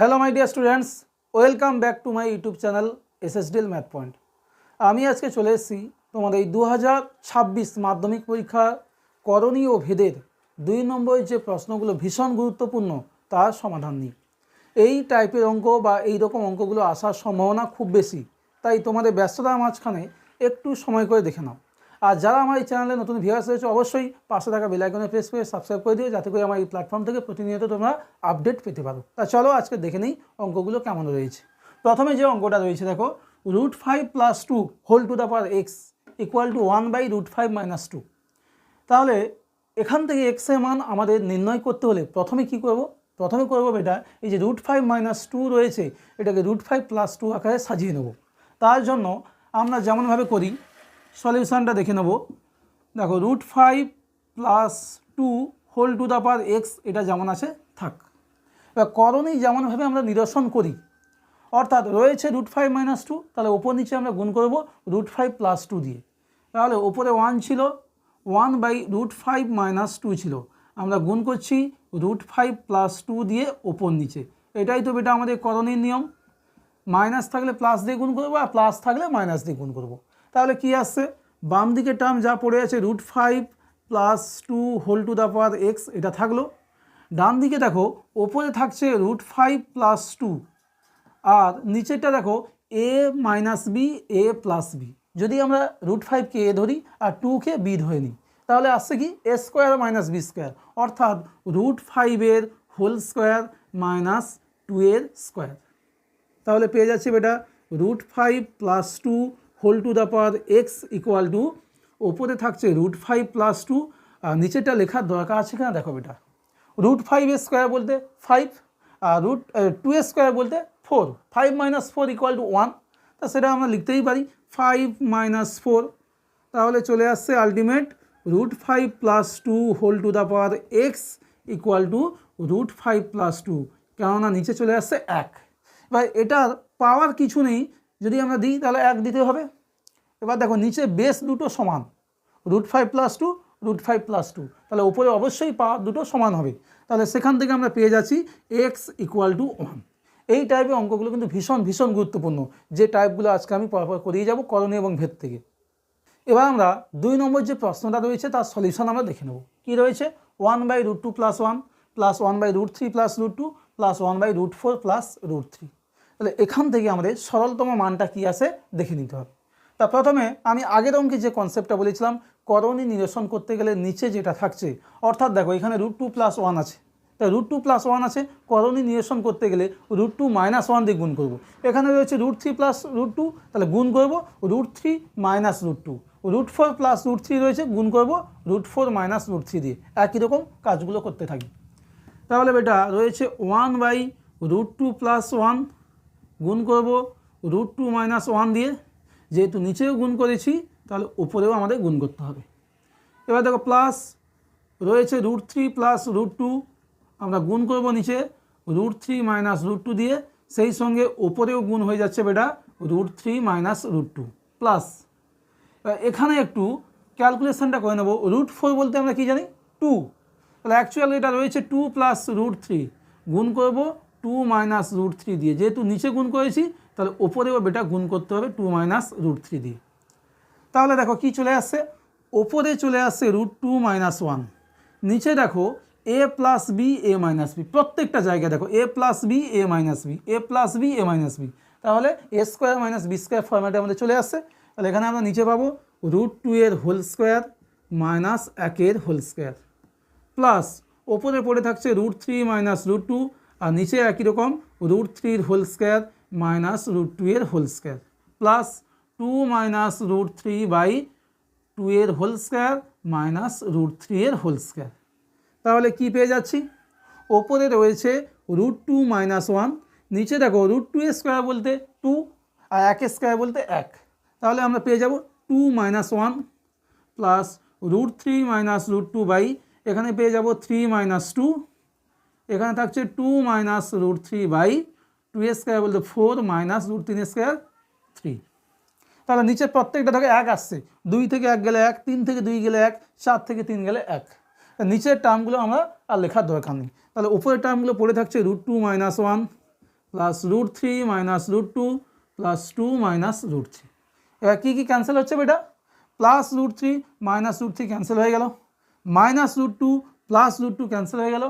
Hello my dear students welcome back to my YouTube channel SSDL math point আমি আজকে চলে এসেছি তোমাদের এই দু হাজার ছাব্বিশ মাধ্যমিক পরীক্ষা করণীয় ভেদের দুই নম্বরের যে প্রশ্নগুলো ভীষণ গুরুত্বপূর্ণ তার সমাধান নিই। এই টাইপের অঙ্ক বা এই রকম অঙ্কগুলো আসার সম্ভাবনা খুব বেশি, তাই তোমাদের ব্যস্ততার মাঝখানে একটু সময় করে দেখে নাও। আর যারা আমার এই চ্যানেলে নতুন ভিউয়ার্স রয়েছে, অবশ্যই পাশে থাকা বেলাইকনে প্রেস করে সাবস্ক্রাইব করে দিও, যাতে করে আমার এই প্ল্যাটফর্ম থেকে প্রতিনিয়ত তোমরা আপডেট পেতে পারো। তা চলো আজকে দেখে নিই অঙ্কগুলো কেমন রয়েছে। প্রথমে যে অঙ্কটা রয়েছে, দেখো root five plus two whole to the power x equal to one by root five minus two তাহলে এখান থেকে এক্সের মান আমাদের নির্ণয় করতে হলে প্রথমে কি করব? প্রথমে করব বেটা এই যে রুট ফাইভ মাইনাস টু রয়েছে, এটাকে রুট ফাইভ প্লাস টু আকারে সাজিয়ে নেব। তার জন্য আমরা যেমনভাবে করি সলিউশনটা দেখে নেব। দেখো root five plus two whole to the power x এটা যেমন আছে, থাক। এবার করণেই যেমনভাবে আমরা নিরসন করি, অর্থাৎ রয়েছে রুট ফাইভ মাইনাস টু তাহলে ওপর নিচে আমরা গুণ করব রুট ফাইভ প্লাস টু দিয়ে। তাহলে ওপরে ওয়ান ছিল one by root five minus two ছিল। আমরা গুণ করছি রুট ফাইভ প্লাস টু দিয়ে ওপর নিচে। এটাই তো বেটা আমাদের করণীয় নিয়ম। মাইনাস থাকলে প্লাস দিয়ে গুণ করব, আর প্লাস থাকলে মাইনাস দিয়ে গুণ করব। তাহলে কি আসছে? বাম দিকের টার্ম যা পড়ে আছে root five plus two whole to the power x এটা থাকল। ডান দিকে দেখো, ওপরে থাকছে রুট ফাইভ প্লাস টু আর নিচেরটা দেখো a minus b a plus b যদি আমরা রুট ফাইভকে এ ধরি আর টুকে বি ধরে নিই, তাহলে আসছে কি? A square minus b square অর্থাৎ রুট ফাইভের হোল স্কোয়ার মাইনাস টু এর স্কোয়ার তাহলে পেয়ে যাচ্ছি বেটা root five plus two whole to the power x equal to ওপরে থাকছে রুট ফাইভ প্লাস টু আর নিচেরটা লেখার দরকার আছে কিনা দেখো বেটা। রুট ফাইভ স্কোয়ার বলতে ফাইভ আর রুট টু স্কোয়ার বলতে four five minus four equal to one তা সেটা আমরা লিখতেই পারি। ফাইভ মাইনাস ফোর তাহলে চলে আসছে ultimate root five plus two whole to the power x equal to root five plus two কেননা নিচে চলে আসছে এক। এবার এটার পাওয়ার কিছু নেই যদি আমরা দিই, তাহলে এক দিতে হবে। এবার দেখো, নিচে বেস দুটো সমান। Root five plus two root five plus two তাহলে উপরে অবশ্যই পাওয়ার দুটো সমান হবে। তাহলে সেখান থেকে আমরা পেয়ে যাচ্ছি এক্স ইকুয়াল টু ওয়ান এই টাইপের অঙ্কগুলো কিন্তু ভীষণ ভীষণ গুরুত্বপূর্ণ। যে টাইপগুলো আজকে আমি পরপর করিয়ে যাব করণীয় এবং ভেদ থেকে। এবার আমরা দুই নম্বর যে প্রশ্নটা রয়েছে, তার সলিউশন আমরা দেখে নেব। কী রয়েছে? One by root two plus one plus one by root three plus root two plus one by root four plus root three তাহলে এখান থেকে আমাদের সরলতম মানটা কী আছে দেখে নিতে হবে। তা প্রথমে আমি আগের অঙ্কে যে কনসেপ্টটা বলেছিলাম, করণী নিরসন করতে গেলে নিচে যেটা থাকছে, অর্থাৎ দেখো এখানে রুট টু প্লাস ওয়ান আছে। তাই রুট টু প্লাস ওয়ান আছে, করণী নিরসন করতে গেলে রুট টু মাইনাস ওয়ান দিয়ে গুণ করব। এখানে রয়েছে root three plus root two তাহলে গুণ করব root three minus root two root four plus root three রয়েছে, গুণ করব root four minus root three দিয়ে। একই রকম কাজগুলো করতে থাকি। তাহলে বেটা রয়েছে one by root two plus one গুণ করব রুট টু মাইনাস ওয়ান দিয়ে। যেহেতু নিচেও গুণ করেছি, তাহলে উপরেও আমাদের গুণ করতে হবে। এবার দেখো প্লাস রয়েছে root three plus root two আমরা গুণ করব নিচে root three minus root two দিয়ে। সেই সঙ্গে ওপরেও গুণ হয়ে যাচ্ছে বেটা root three minus root two plus এখানে একটু ক্যালকুলেশনটা করে নেব। রুট ফোর বলতে আমরা কি জানি? টু তাহলে অ্যাকচুয়ালি এটা রয়েছে টু প্লাস রুট থ্রি গুণ করব টু মাইনাস রুট থ্রি দিয়ে। যেহেতু নিচে গুণ করেছি, তাহলে ওপরেও বেটা গুণ করতে হবে টু মাইনাস রুট থ্রি দিয়ে। তাহলে দেখো কি চলে আসছে? ওপরে চলে আসছে রুট টু মাইনাস ওয়ান নিচে দেখো a plus b a minus b প্রত্যেকটা জায়গায় দেখো a plus b a minus b a plus b a minus b তাহলে a square minus b square ফর্ম্যাটে আমাদের চলে আসছে। তাহলে এখানে আমরা নিচে পাবো রুট টু এর হোল স্কোয়ার মাইনাস একের হোল স্কোয়ার প্লাস ওপরে পড়ে থাকছে root three minus root two আর নিচে একই রকম রুট থ্রির whole square minus root two এর whole square plus two minus root three by two এর whole square minus root three এর হোল স্কোয়ার তাহলে কি পেয়ে যাচ্ছি? ওপরে রয়েছে রুট টু মাইনাস ওয়ান নিচে দেখো রুট টু এর স্কোয়ার বলতে টু আর এক স্কোয়ার বলতে এক। তাহলে আমরা পেয়ে যাব two minus one plus root three minus root two by এখানে পেয়ে যাব থ্রি মাইনাস টু এখানে থাকছে two minus root three by two square বলতে ফোর মাইনাস রুট তিন স্কোয়ার থ্রি তাহলে নিচে প্রত্যেকটা থেকে এক আসছে। দুই থেকে এক গেলে এক, তিন থেকে দুই গেলে এক, চার থেকে তিন গেলে এক। নিচের টার্মগুলো আমরা আর লেখার দরকার নেই। তাহলে উপরের টার্মগুলো পড়ে থাকছে root two minus one plus root three minus root two plus two minus root three এবার কী কী ক্যান্সেল হচ্ছে বেটা? Plus root three minus root three cancel হয়ে গেল। Minus root two plus root two cancel হয়ে গেল।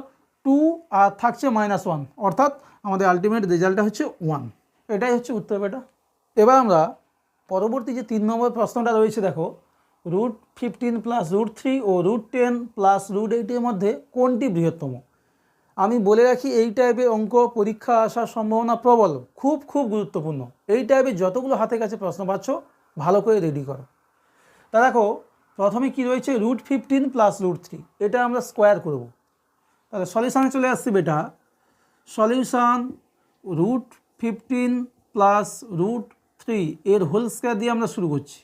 টু আর থাকছে মাইনাস ওয়ান অর্থাৎ আমাদের আলটিমেট রেজাল্টটা হচ্ছে ওয়ান এটাই হচ্ছে উত্তর বেটা। এবার আমরা পরবর্তী যে তিন নম্বর প্রশ্নটা রয়েছে, দেখো root fifteen plus root three ও রুট টেন প্লাস রুট এইটের মধ্যে কোনটি বৃহত্তম? আমি বলে রাখি, এই টাইপের অঙ্ক পরীক্ষা আসার সম্ভাবনা প্রবল, খুব খুব গুরুত্বপূর্ণ। এই টাইপের যতগুলো হাতে কাছে প্রশ্ন পাচ্ছ, ভালো করে রেডি করো। তা দেখো, প্রথমে কি রয়েছে? Root fifteen plus root three এটা আমরা স্কোয়ার করব। তাহলে সলিউশানে চলে আসছি বেটা। Solution root fifteen plus root three এর হোল স্কোয়ার দিয়ে আমরা শুরু করছি।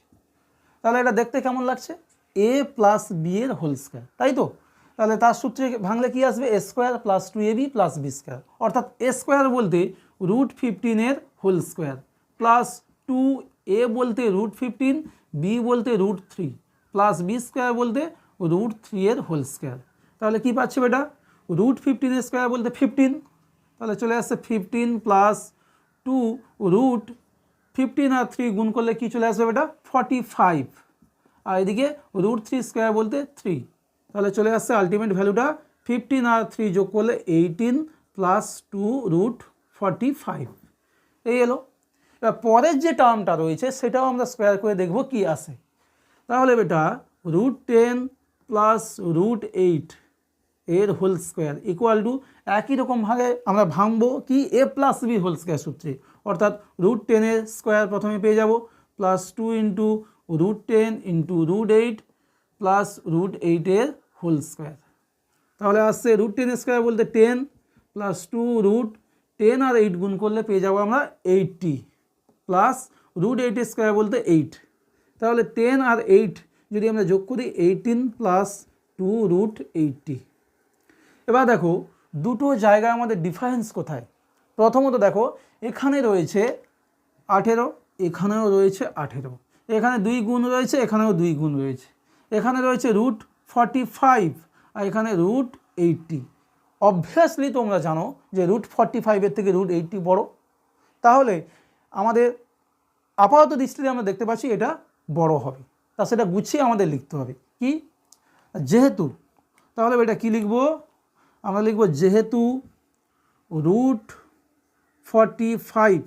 তাহলে এটা দেখতে কেমন লাগছে? এ প্লাস বি এর হোল স্কোয়ার, তাই তো? তাহলে তার সূত্রে ভাঙলে কি আসবে? A square plus two a b plus b square. অর্থাৎ এ স্কোয়ার বলতে root ফিফটিনের whole square, plus two a বলতে রুট ফিফটিন, বি বলতে root three, plus b square বলতে রুট থ্রি এর হোল স্কোয়ার। তাহলে কি পাচ্ছি বেটা? রুট ফিফটিনের স্কোয়ার বলতে ফিফটিন তাহলে চলে আসছে fifteen plus two root fifteen আর থ্রি গুণ করলে কি চলে আসবে বেটা? ফর্টি ফাইভ আর এদিকে রুট থ্রি স্কোয়ার বলতে থ্রি তাহলে চলে আসছে আলটিমেট ভ্যালুটা ফিফটিন আর থ্রি যোগ করলে eighteen plus two root forty five এই এলো। এবার পরের যে টার্মটা রয়েছে, সেটাও আমরা স্কোয়ার করে দেখব কি আসে তাহলে বেটা root ten plus root eight এর হোল স্কোয়ার ইকুয়াল টু একই রকমভাবে আমরা ভাঙবো কি? A plus b whole square সূত্রে। অর্থাৎ রুট টেনের স্কোয়ার প্রথমে পেয়ে যাব। Plus two into root ten into root eight plus root এইটের হোল স্কোয়ার তাহলে আসছে রুট টেন স্কোয়ার বলতে ten plus two root ten আর এইট গুণ করলে পেয়ে যাব আমরা eighty plus root eight square বলতে এইট তাহলে টেন আর এইট যদি আমরা যোগ করি eighteen plus two root eighty এবার দেখো, দুটো জায়গায় আমাদের ডিফারেন্স কোথায়? প্রথমত দেখো, এখানে রয়েছে আঠেরো, এখানেও রয়েছে আঠেরো। এখানে দুই গুণ রয়েছে, এখানেও দুই গুণ রয়েছে। এখানে রয়েছে রুট ফর্টি ফাইভ আর এখানে রুট এইটটি অবভিয়াসলি তোমরা জানো যে রুট ফর্টি ফাইভের থেকে রুট এইটটি বড়। তাহলে আমাদের আপাতত দৃষ্টিতে আমরা দেখতে পাচ্ছি এটা বড় হবে। তা সেটা গুছিয়ে আমাদের লিখতে হবে। কি? যেহেতু, তাহলে এটা কি লিখব? আমরা লিখব যেহেতু root forty five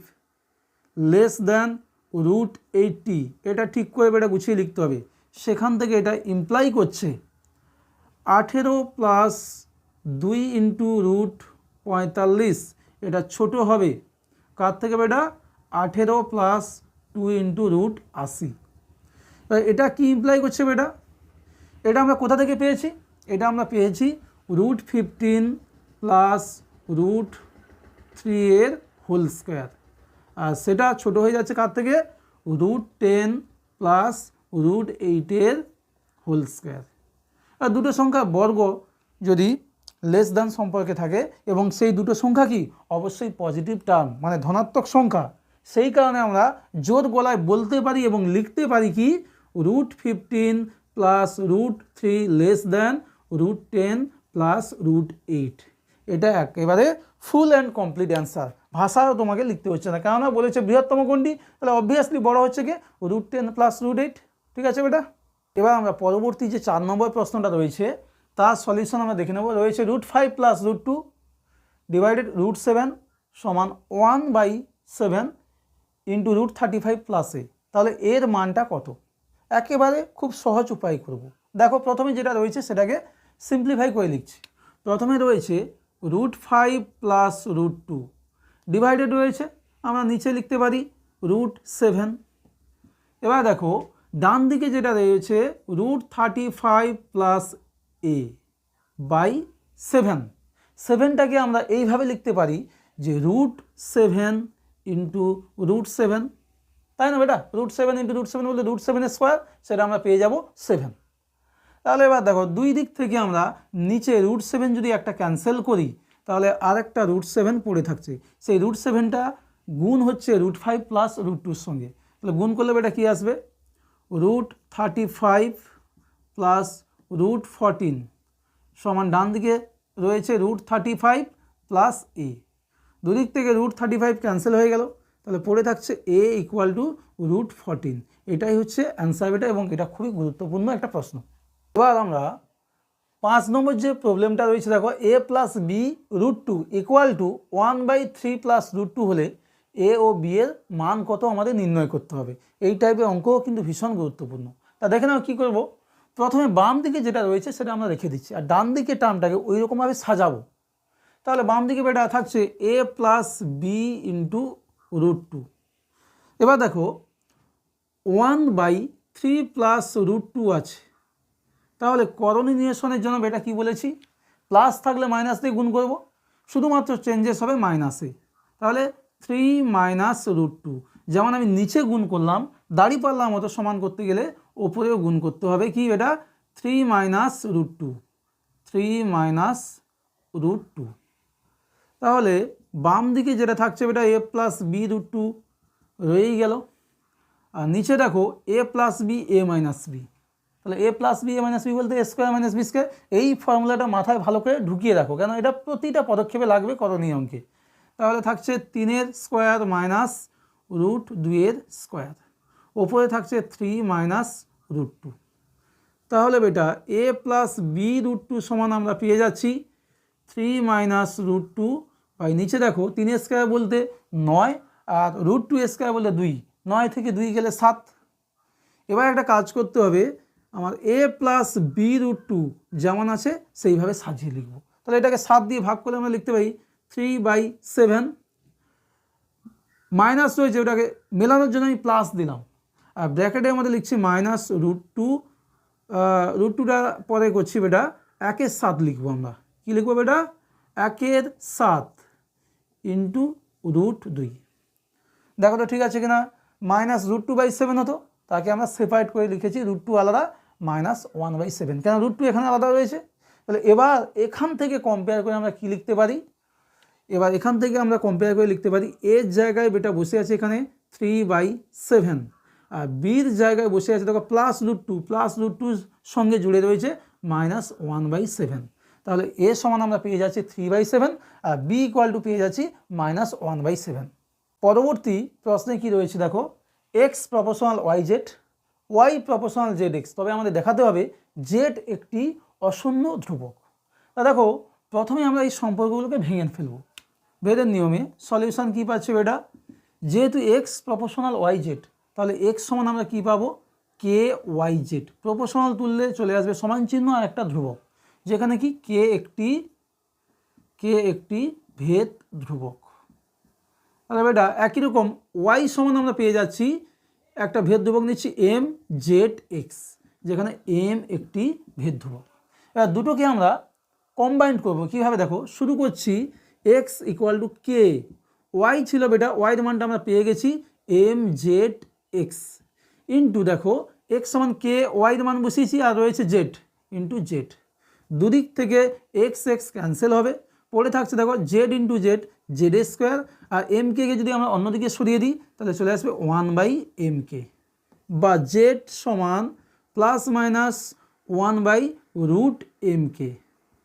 less than root eighty এটা ঠিক করে এটা গুছিয়ে লিখতে হবে। সেখান থেকে এটা ইমপ্লাই করছে আঠেরো প্লাস দুই ইন্টু রুট পঁয়তাল্লিশ, এটা ছোট হবে। কার থেকে বেটা? আঠেরো প্লাস টু ইন্টু রুট আশি। এটা কি ইমপ্লাই করছে বেটা? এটা আমরা কোথা থেকে পেয়েছি? এটা আমরা পেয়েছি root fifteen plus root three এর হোল স্কোয়ার আর সেটা ছোট হয়ে যাচ্ছে কার থেকে? রুট টেন প্লাস রুট এইটের হোল স্কোয়ার আর দুটো সংখ্যা বর্গ যদি লেস দ্যান সম্পর্কে থাকে এবং সেই দুটো সংখ্যা কি? অবশ্যই পজিটিভ টার্ম মানে ধনাত্মক সংখ্যা। সেই কারণে আমরা জোর গলায় বলতে পারি এবং লিখতে পারি কি? Root fifteen plus root three less than root ten plus root eight এটা একেবারে ফুল অ্যান্ড কমপ্লিট অ্যান্সার ভাষাও তোমাকে লিখতে হচ্ছে না। কেননা বলেছে বৃহত্তম কোনটি? তাহলে অবভিয়াসলি বড় হচ্ছে কি? Root ten plus root eight ঠিক আছে বেটা? এবার আমরা পরবর্তী যে চার নম্বর প্রশ্নটা রয়েছে, তার সলিউশন আমরা দেখে নেব। রয়েছে root five plus root two divided root seven সমান one by seven into root thirty five plus তাহলে এর মানটা কত? একেবারে খুব সহজ উপায় করব। দেখো, প্রথমে যেটা রয়েছে সেটাকে সিম্পলিফাই করে লিখছি। প্রথমে রয়েছে root five plus root two divided রয়েছে, আমরা নিচে লিখতে পারি রুট সেভেন এবার দেখো, ডান দিকে যেটা রয়েছে root thirty five plus A by seven সেভেনটাকে আমরা এইভাবে লিখতে পারি যে root seven into root seven তাই না বেটা? Root seven into root seven বলতে রুট সেভেনের স্কোয়ার সেটা আমরা পেয়ে যাব সেভেন তাহলে এবার দেখো, দুই দিক থেকে আমরা নিচে রুট সেভেন যদি একটা ক্যান্সেল করি, তাহলে আরেকটা রুট সেভেন পড়ে থাকছে। সেই রুট সেভেনটা গুণ হচ্ছে রুট ফাইভ প্লাস রুট টুর সঙ্গে। তাহলে গুণ করলে এটা কী আসবে? Root thirty five plus root fourteen সমান ডান দিকে রয়েছে root thirty five plus A দুদিক থেকে রুট থার্টি ফাইভ ক্যান্সেল হয়ে গেল, তাহলে পড়ে থাকছে A equal to root fourteen এটাই হচ্ছে অ্যান্সার এটা এবং এটা খুবই গুরুত্বপূর্ণ একটা প্রশ্ন। এবার আমরা পাঁচ নম্বর যে প্রবলেমটা রয়েছে, দেখো A plus B root two equal to one by three plus root two হলে এ ও বি এর মান কত আমাদের নির্ণয় করতে হবে? এই টাইপের অঙ্কও কিন্তু ভীষণ গুরুত্বপূর্ণ। তা দেখে নাও কী করব। প্রথমে বাম দিকে যেটা রয়েছে সেটা আমরা রেখে দিচ্ছি, আর ডান দিকে টার্মটাকে ওই রকমভাবে সাজাবো। তাহলে বাম দিকে বেটা থাকছে A plus B into root two এবার দেখো one by three plus root two আছে। তাহলে করণী নিরসনের জন্য বেটা কি বলেছি? প্লাস থাকলে মাইনাস দিয়ে গুণ করব। শুধুমাত্র চেঞ্জেস হবে মাইনাসে তাহলে থ্রি মাইনাস রুট টু যেমন আমি নিচে গুণ করলাম, দাড়ি পাল্লার মতো সমান করতে গেলে ওপরেও গুণ করতে হবে কি এটা? Three minus root two three minus root two তাহলে বাম দিকে যেটা থাকছে এটা A plus B root two রয়েই গেল। আর নিচে দেখো A plus B A minus B তাহলে A plus B A minus B বলতে A square minus B square এই ফর্মুলাটা মাথায় ভালো করে ঢুকিয়ে রাখো। কেন? এটা প্রতিটা পদক্ষেপে লাগবে করণীয় অঙ্কে। তাহলে থাকছে তিনের স্কোয়ার মাইনাস রুট দুইয়ের স্কোয়ার ওপরে থাকছে থ্রি মাইনাস রুট টু তাহলে বেটা A plus B root two সমান আমরা পেয়ে যাচ্ছি three minus root two by নিচে দেখো তিন স্কোয়ার বলতে নয় আর রুট টু স্কোয়ার বলতে দুই। নয় থেকে দুই গেলে সাত। এবার একটা কাজ করতে হবে আমার A plus B root two যেমন আছে, সেইভাবে সাজিয়ে লিখব। তাহলে এটাকে সাত দিয়ে ভাগ করলে আমরা লিখতে পারি থ্রি বাই সেভেন মাইনাস রয়েছে ওটাকে মেলানোর জন্য আমি প্লাস দিলাম। আর ব্র্যাকেটের মধ্যে লিখছি মাইনাস রুট টু রুট টুটা পরে করছি বেটা, একের সাত লিখব আমরা। কী লিখব বেটা? একের সাত ইন্টু রুট দুই। দেখো তো ঠিক আছে কিনা? Minus root two by seven হতো। তাকে আমরা সেপারেট করে লিখেছি রুট টু আলাদা মাইনাস ওয়ান বাই সেভেন কেন রুট টু এখানে আলাদা রয়েছে? তাহলে এবার এখান থেকে কম্পেয়ার করে আমরা কি লিখতে পারি? এবার এখান থেকে আমরা কম্পেয়ার করে লিখতে পারি এর জায়গায় বেটা বসে আছে এখানে থ্রি বাই সেভেন আর বির জায়গায় বসে আছে দেখো plus root two plus root টুর সঙ্গে জুড়ে রয়েছে মাইনাস ওয়ান বাই সেভেন তাহলে এ সমান আমরা পেয়ে যাচ্ছি থ্রি বাই সেভেন আর বি ইকুয়াল টু পেয়ে যাচ্ছি মাইনাস ওয়ান বাই সেভেন পরবর্তী প্রশ্নে কি রয়েছে দেখো? X proportional Y Z Y proportional Z X তবে আমাদের দেখাতে হবে জেড একটি অশূন্য ধ্রুবক। তা দেখো, প্রথমে আমরা এই সম্পর্কগুলোকে ভেঙে ফেলব। বেদের নিয়মে সলিউশন কী পাচ্ছি বেটা? যেহেতু এক্স প্রপোশনাল ওয়াই জেড তাহলে এক্স সমান আমরা কী পাবো? কে ওয়াই জেড প্রপোশনাল তুললে চলে আসবে সমান চিহ্ন আর একটা ধ্রুবক, যেখানে কি কে একটি কে একটি ভেদ ধ্রুবক। তাহলে বেটা, একই রকম ওয়াই সমান আমরা পেয়ে যাচ্ছি, একটা ভেদ ধ্রুবক নিচ্ছি এম জেড এক্স যেখানে এম একটি ভেদ ধ্রুবক এবার দুটোকে আমরা কম্বাইন্ড করব। কীভাবে দেখো? শুরু করছি X equal to K Y ছিল বেটা ওয়াইয়ের মানটা আমরা পেয়ে গেছি এম জেড এক্স ইন্টু দেখো এক্স সমান কে ওয়াইয়ের মান বসিয়েছি আর রয়েছে জেড ইন্টু জেড দুদিক থেকে এক্স এক্স ক্যান্সেল হবে। পড়ে থাকছে, দেখো Z into Z Z square আর এম কে যদি আমরা অন্যদিকে সরিয়ে দিই, তাহলে চলে আসবে ওয়ান বাই এম কে বা জেড সমান plus minus one by root M K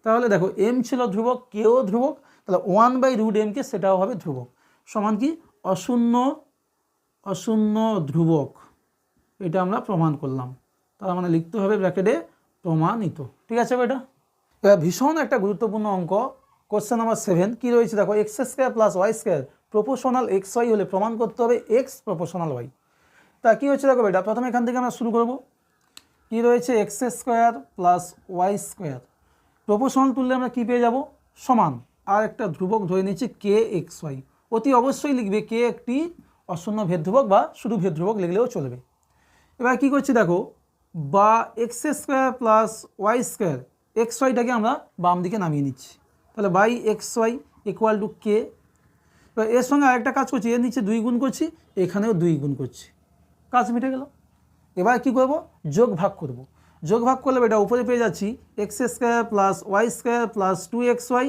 তাহলে দেখো এম ছিল ধ্রুবক কেও ধ্রুবক, তাহলে one by root M K সেটাও হবে ধ্রুবক। সমান কি? অশূন্য অশূন্য ধ্রুবক। এটা আমরা প্রমাণ করলাম। তার মানে লিখতে হবে ব্র্যাকেটে প্রমাণিত। ঠিক আছে, বেটা? ভীষণ একটা গুরুত্বপূর্ণ অঙ্ক। কোশ্চেন নাম্বার সেভেন কী রয়েছে? দেখো X square plus Y square proportional X Y হলে প্রমাণ করতে হবে এক্স প্রপোশনাল ওয়াই তা কী হচ্ছে দেখো বেটা? প্রথমে এখান থেকে আমরা শুরু করব। কী রয়েছে? X square plus Y square proportional তুললে আমরা কী পেয়ে যাব? সমান। আর একটা ধ্রুবক ধরে নিচ্ছি কে এক্স ওয়াই অতি অবশ্যই লিখবে কে একটি অশূন্য ভেদ ধ্রুবক বা শুধু ভেদ ধ্রুবক লিখলেও চলবে। এবার কী করছি দেখো? বা X square plus Y square X ওয়াইটাকে আমরা বাম দিকে নামিয়ে নিচ্ছি। তাহলে by X Y equal to K এবার এর সঙ্গে আরেকটা কাজ করছি, এর নিচে দুই গুণ করছি, এখানেও দুই গুণ করছি। কাজ মিটে গেল। এবার কী করব? যোগ ভাগ করব। যোগ ভাগ করলে বেটা উপরে পেয়ে যাচ্ছি X square plus Y square plus two X Y,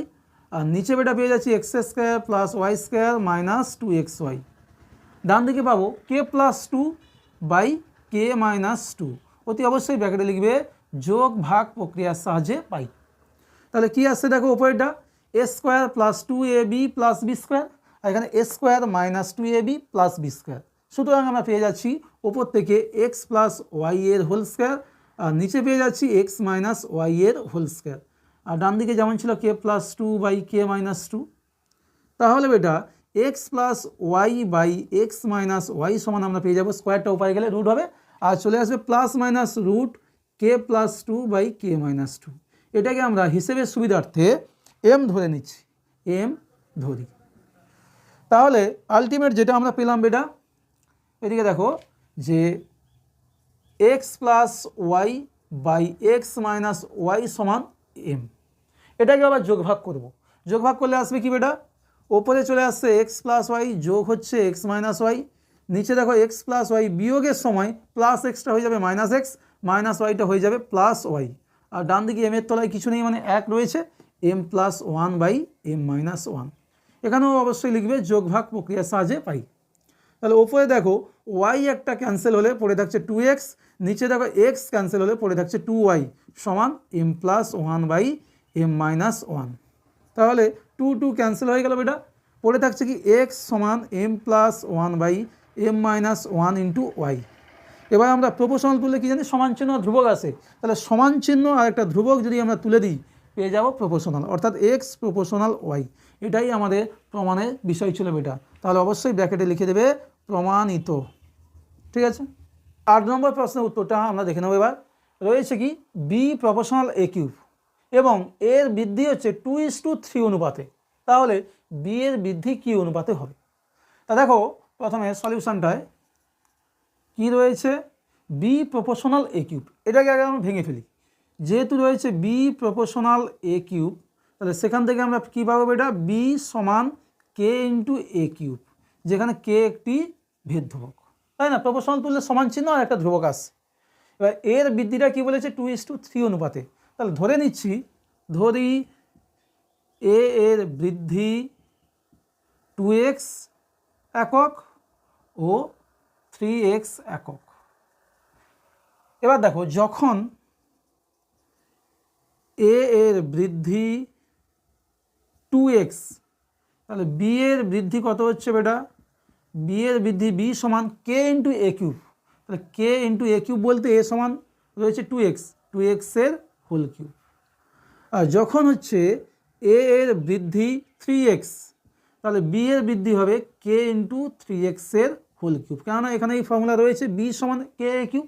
আর নিচে বেটা পেয়ে যাচ্ছি X square plus Y square minus two X Y. ডান দিকে পাবো K plus two by K minus two অতি অবশ্যই ব্র্যাকেটে লিখবে যোগ ভাগ প্রক্রিয়ার সাহায্যে পাই। তাহলে কি আসছে দেখো উপরেরটা? A square plus two A B plus B square আর এখানে A square minus two A B plus B square সুতরাং আমরা পেয়ে যাচ্ছি ওপর থেকে এক্স প্লাস ওয়াই এর হোল স্কোয়ার আর নিচে পেয়ে যাচ্ছি এক্স মাইনাস ওয়াই এর হোল স্কোয়ার আর ডান দিকে যেমন ছিল K plus two by K minus two তাহলে বেটা X plus Y by X minus Y সমান আমরা পেয়ে যাব স্কোয়ারটা উপায় গেলে রুট হবে, আর চলে আসবে plus minus root K plus two by K minus two এটাকে আমরা হিসেবের সুবিধার্থে এম ধরে নিচ্ছি। এম ধরি। তাহলে আলটিমেট যেটা আমরা পেলাম বেটা এদিকে দেখো যে X plus Y by X minus Y সমান এম এটাকে আবার যোগভাগ করব। যোগভাগ করলে আসবে কি বেটা? ওপরে চলে আসছে এক্স প্লাস ওয়াই যোগ হচ্ছে এক্স মাইনাস ওয়াই নিচে দেখো এক্স প্লাস ওয়াই বিয়োগের সময় প্লাস এক্সটা হয়ে যাবে মাইনাস এক্স মাইনাস ওয়াইটা হয়ে যাবে প্লাস ওয়াই আর ডান দিকে এম এর তলায় কিছু নেই মানে এক রয়েছে M plus one by M minus one এখানেও অবশ্যই লিখবে যোগভাগ প্রক্রিয়ার সাহায্যে পাই। তাহলে ওপরে দেখো ওয়াই একটা ক্যান্সেল হলে পড়ে থাকছে টু এক্স নিচে দেখো এক্স ক্যান্সেল হলে পড়ে থাকছে টু ওয়াই সমান M plus one by M minus one তাহলে টু টু ক্যান্সেল হয়ে গেল বেটা। পড়ে থাকছে কি এক্স সমান M plus one by M minus one into Y এবার আমরা প্রপোশনাল তুললে কি জানি? সমান চিহ্ন ধ্রুবক আছে। তাহলে সমান চিহ্ন আর একটা ধ্রুবক যদি আমরা তুলে দিই, পেয়ে যাব প্রপোশনাল অর্থাৎ এক্স প্রপোশনাল ওয়াই এটাই আমাদের প্রমাণের বিষয় ছিল বেটা তাহলে অবশ্যই ব্র্যাকেটে লিখে দেবে প্রমাণিত। ঠিক আছে? আট নম্বর প্রশ্নের উত্তরটা আমরা দেখে নেব এবার। রয়েছে কি? বি প্রপোশনাল এ কিউব এবং এর বৃদ্ধি হচ্ছে টু ইস টু থ্রি অনুপাতে। তাহলে বি এর বৃদ্ধি কী অনুপাতে হবে? তা দেখো, প্রথমে সলিউশনটায় কি রয়েছে? বি প্রপোশনাল এ কিউব এটাকে আগে আমরা ভেঙে ফেলি। যেহেতু রয়েছে বি প্রপোশনাল এ কিউব তাহলে সেখান থেকে আমরা কী পাবো এটা বি সমান কে ইন্টু এ কিউব যেখানে কে একটি ভেদ ধ্রুবক তাই না? প্রপোশনাল তুললে সমান চিহ্ন আর একটা ধ্রুবক আসছে এবার এর বৃদ্ধিটা কী বলেছে? টু ইস টু থ্রি অনুপাতে। তাহলে ধরে নিচ্ছি, ধরি এ এর বৃদ্ধি টু এক্স একক ও থ্রি এক্স একক। এবার দেখো, যখন এ এর বৃদ্ধি টু এক্স, তাহলে বি এর বৃদ্ধি কত হচ্ছে বেটা? বি এর বৃদ্ধি বি সমান কে ইন্টু এ কিউব। তাহলে কে ইন্টু এ কিউব বলতে এ সমান রয়েছে টু এক্স, টু এক্সের হোল কিউব। আর যখন হচ্ছে এ এর বৃদ্ধি থ্রি এক্স, তাহলে বি এর বৃদ্ধি হবে কে ইন্টু থ্রি এক্সের হোল কিউব। কেননা এখানে এই ফর্মুলা রয়েছে বি সমান কে এ কিউব?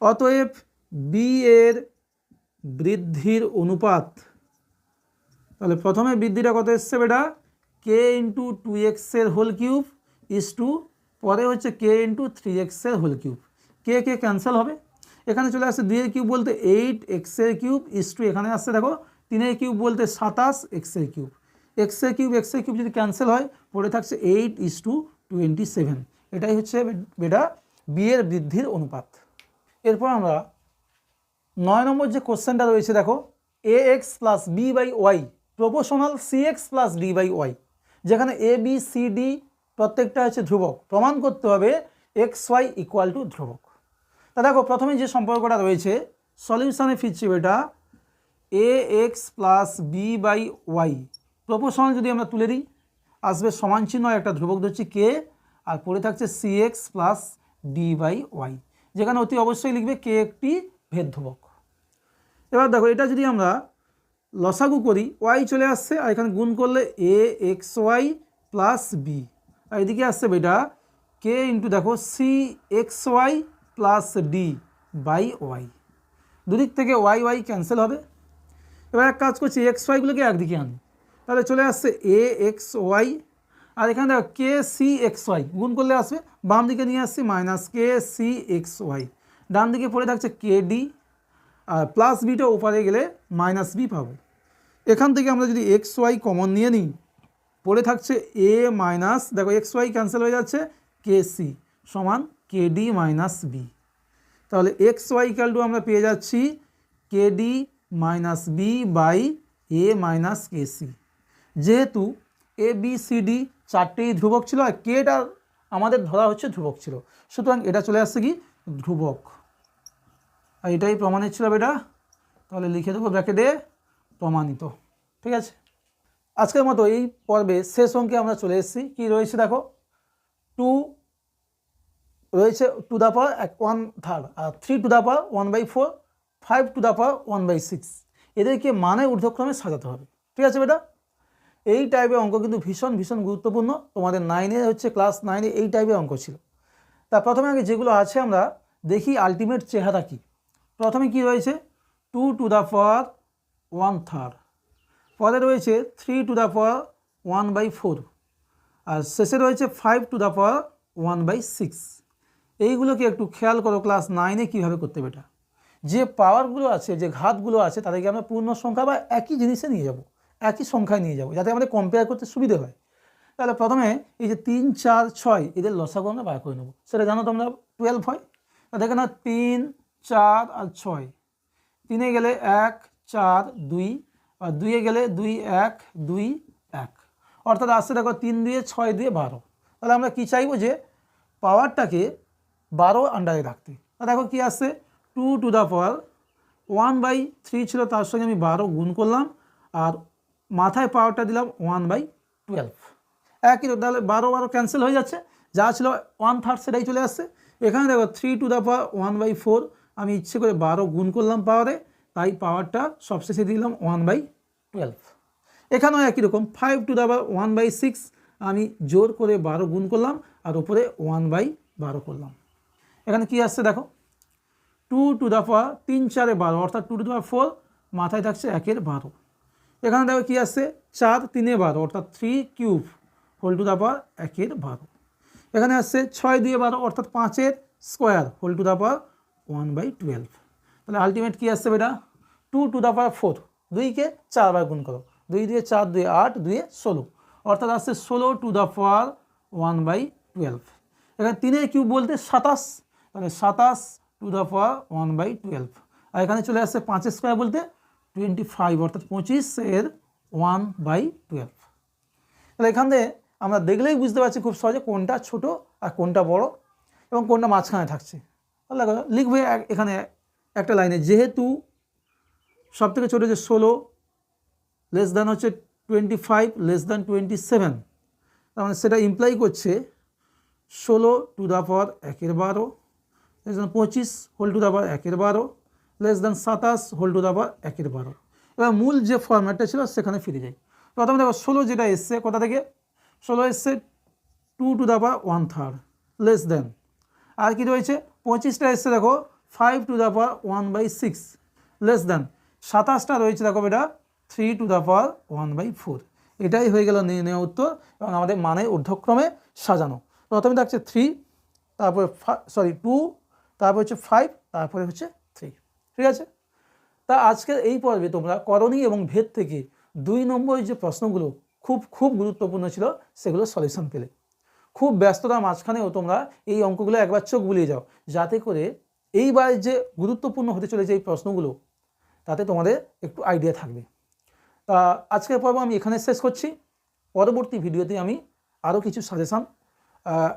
অতএব বি এর বৃদ্ধির অনুপাত, তাহলে প্রথমে বৃদ্ধিটা কত এসছে বেটা? কে ইন্টু টু এক্সের হোল কিউব ইস টু, পরে হচ্ছে কে ইন্টু থ্রি এক্সের whole cube. K K cancel হবে? এখানে চলে আসছে দুইয়ের কিউব বলতে এইট এক্সের কিউব, ইস টু এখানে আসছে দেখো তিনের কিউব বলতে সাতাশ এক্সের কিউব। এক্সের কিউব এক্সের কিউব যদি ক্যান্সেল হয়, পড়ে থাকছে eight is to twenty seven. এটাই হচ্ছে বেটা বিয়ের বৃদ্ধির অনুপাত। এরপর আমরা নয় নম্বর যে কোশ্চেনটা রয়েছে, দেখো A X plus B by Y proportional C X plus D by Y যেখানে এ বি সি ডি প্রত্যেকটা হচ্ছে ধ্রুবক। প্রমাণ করতে হবে এক্স ওয়াই ইকুয়াল টু ধ্রুবক। তা দেখো, প্রথমে যে সম্পর্কটা রয়েছে সলিউশনে ফিরছি এটা A X plus B by Y proportional যদি আমরা তুলে দিই আসবে সমান চিহ্ন, একটা ধ্রুবক ধরছি কে আর পড়ে থাকছে C X plus D by Y যেখানে অতি অবশ্যই লিখবে কে একটি ভেদ ধ্রুবক। এবার দেখো, এটা যদি আমরা লসাগু করি ওয়াই চলে আসছে, আর এখানে গুণ করলে A X Y plus B আর এদিকে আসছে বেটা কে ইন্টু দেখো C X Y plus D by Y দুদিক থেকে ওয়াই ওয়াই ক্যান্সেল হবে। এবার এক কাজ করছি এক্স ওয়াইগুলোকে একদিকে আনি। তাহলে চলে আসছে এ এক্স ওয়াই আর এখানে দেখো কে সি এক্স ওয়াই গুণ করলে আসবে, বাম দিকে নিয়ে আসছি minus K C X Y ডান দিকে পড়ে থাকছে কে ডি আর প্লাস বিটা ওপারে গেলে মাইনাস বি পাবো। এখান থেকে আমরা যদি এক্স ওয়াই কমন নিয়ে নিই, পড়ে থাকছে এ মাইনাস দেখো এক্স ওয়াই ক্যান্সেল হয়ে যাচ্ছে কে সি সমান কে ডি মাইনাস বি তাহলে এক্স ওয়াই ইকাল টু আমরা পেয়ে যাচ্ছি K D minus B by A minus K C যেহেতু এ বি সি ডি চারটেই ধ্রুবক ছিল আর কেটা আমাদের ধরা হচ্ছে ধ্রুবক ছিল। সুতরাং এটা চলে আসছে কি? ধ্রুবক। আর এটাই প্রমাণিত ছিল বেটা। তাহলে লিখে দেবো ব্র্যাকেটে প্রমাণিত। ঠিক আছে? আজকের মতো এই পর্বে শেষ অঙ্কে আমরা চলে এসেছি। কী রয়েছে দেখো? টু রয়েছে টু দ্য পাওয়ার এক one third R three to the power one by four five to the power one by six এদেরকে মানে ঊর্ধ্বক্রমে সাজাতে হবে। ঠিক আছে বেটা? এই টাইপের অঙ্ক কিন্তু ভীষণ ভীষণ গুরুত্বপূর্ণ। তোমাদের নাইনে হচ্ছে ক্লাস নাইনে এই টাইপের অঙ্ক ছিল। তা প্রথমে আগে যেগুলো আছে আমরা দেখি আলটিমেট চেহারা কি। প্রথমে কি রয়েছে? Two to the power one third পরে রয়েছে three to the power one by four আর শেষে রয়েছে five to the power one by six এইগুলোকে একটু খেয়াল করো ক্লাস নাইনে কীভাবে করতে হবে এটা। যে পাওয়ারগুলো আছে, যে ঘাতগুলো আছে, তাদেরকে আমরা পূর্ণ সংখ্যা বা একই জিনিসে নিয়ে যাব। একই সংখ্যায় নিয়ে যাব, যাতে আমাদের কম্পেয়ার করতে সুবিধে হয়। তাহলে প্রথমে এই যে তিন, চার, ছয়, এদের লসাগু আমরা বার করে নেব। সেটা জানো তোমরা টুয়েলভ হয়? দেখে না তিন, চার আর ছয়। তিনে গেলে এক, চার, দুই, আর দুইয়ে গেলে দুই, এক দুই, এক। অর্থাৎ আসছে দেখো তিন দুয়ে ছয় দুয়ে বারো। তাহলে আমরা কী চাইব যে পাওয়ারটাকে বারো আন্ডারে রাখতে। দেখো কী আসছে? Two to the power one by three ছিল, তার সঙ্গে আমি বারো গুণ করলাম, আর মাথায় পাওয়ারটা দিলাম ওয়ান বাই টুয়েলভ একই তাহলে বারো বারো ক্যান্সেল হয়ে যাচ্ছে। যা ছিল ওয়ান থার্ড সেটাই চলে আসছে। এখানে দেখো three to the power one by four আমি ইচ্ছে করে বারো গুণ করলাম পাওয়ারে তাই পাওয়ারটা সবশেষে দিলাম ওয়ান বাই টুয়েলভ এখানেও একই রকম five to the power one by six আমি জোর করে বারো গুণ করলাম আর উপরে ওয়ান বাই বারো করলাম। এখানে কি আসছে দেখো? টু টু দ্য পাওয়ার তিন চারে বারো, অর্থাৎ two to the power four মাথায় থাকছে একের বারো। এখানে দেখো কী আসছে চার তিনে বারো, অর্থাৎ three cube whole to the power একের বারো। এখানে আসছে ছয় দিয়ে বারো, অর্থাৎ পাঁচের square whole to the power one by twelve তাহলে আলটিমেট কী আসছে বেটা? Two to the power four দুইকে চারবার গুণ করো। দুই দিয়ে চার, দুই আট দুয়ে ষোলো। অর্থাৎ আসছে ষোলো to the power one by twelve এখানে তিনের কিউব বলতে সাতাশ। তাহলে সাতাশ to the power one by twelve আর এখানে চলে আসছে পাঁচের স্কোয়ার বলতে টোয়েন্টি ফাইভ অর্থাৎ পঁচিশের ওয়ান বাই টুয়েলভ তাহলে এখান থেকে আমরা দেখলেই বুঝতে পারছি খুব সহজে কোনটা ছোট আর কোনটা বড় এবং কোনটা মাঝখানে থাকছে। ভালো লাগে লিখবে এখানে একটা লাইনে, যেহেতু সব থেকে ছোটো যে ষোলো লেস দ্যান হচ্ছে twenty five less than twenty seven তার মানে সেটা ইমপ্লাই করছে ষোলো টু দ্য পাওয়ার একের বারো পঁচিশ হোল টু দ্য পাওয়ার একের বারো লেস দেন সাতাশ হোল টু পাওয়ার একের বারো। এবার মূল যে ফর্ম্যাটটা ছিল, সেখানে ফিরে যাই। প্রথমে দেখো, ষোলো যেটা এসছে, কোথা থেকে? ষোলো এসছে two to power one third less than আর কি রয়েছে? পঁচিশটা এসছে, দেখো five to power one by six less than সাতাশটা রয়েছে, দেখো এটা three to the power one by four এটাই হয়ে গেল নির্ণয় উত্তর এবং আমাদের মানে ঊর্ধ্বক্রমে সাজানো। প্রথমে থাকছে থ্রি তারপরে সরি টু তারপর হচ্ছে ফাইভ তারপরে হচ্ছে ঠিক আছে? তা আজকের এই পর্বে তোমরা করণী এবং ভেদ থেকে দুই নম্বর যে প্রশ্নগুলো খুব খুব গুরুত্বপূর্ণ ছিল, সেগুলো সলিউশন পেলে। খুব ব্যস্ততার মাঝখানেও তোমরা এই অঙ্কগুলো একবার চোখ বুলিয়ে যাও, যাতে করে এইবার যে গুরুত্বপূর্ণ হতে চলেছে এই প্রশ্নগুলো, তাতে তোমাদের একটু আইডিয়া থাকবে। তা আজকের পর্ব আমি এখানে শেষ করছি। পরবর্তী ভিডিওতে আমি আরও কিছু সাজেশান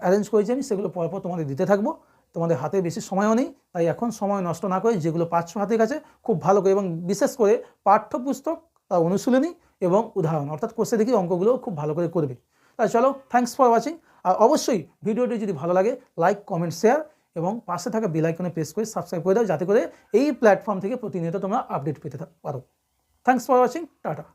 অ্যারেঞ্জ করেছি আমি, সেগুলো পরপর তোমাদের দিতে থাকব। তোমাদের হাতে বেশি সময়ও নেই, তাই এখন সময় নষ্ট না করে যেগুলো পাচ্ছ হাতের কাছে খুব ভালো করে এবং বিশেষ করে পাঠ্যপুস্তক তার অনুশীলনী এবং উদাহরণ, অর্থাৎ কোর্সে দেখি অঙ্কগুলো খুব ভালো করে করবে। তাই চলো থ্যাংকস ফর ওয়াচিং আর অবশ্যই ভিডিওটি যদি ভালো লাগে লাইক কমেন্ট শেয়ার এবং পাশে থাকা বেল আইকনে প্রেস করে সাবস্ক্রাইব করে দাও, যাতে করে এই প্ল্যাটফর্ম থেকে প্রতিনিয়ত তোমরা আপডেট পেতে পারো। Thanks for watching ta ta.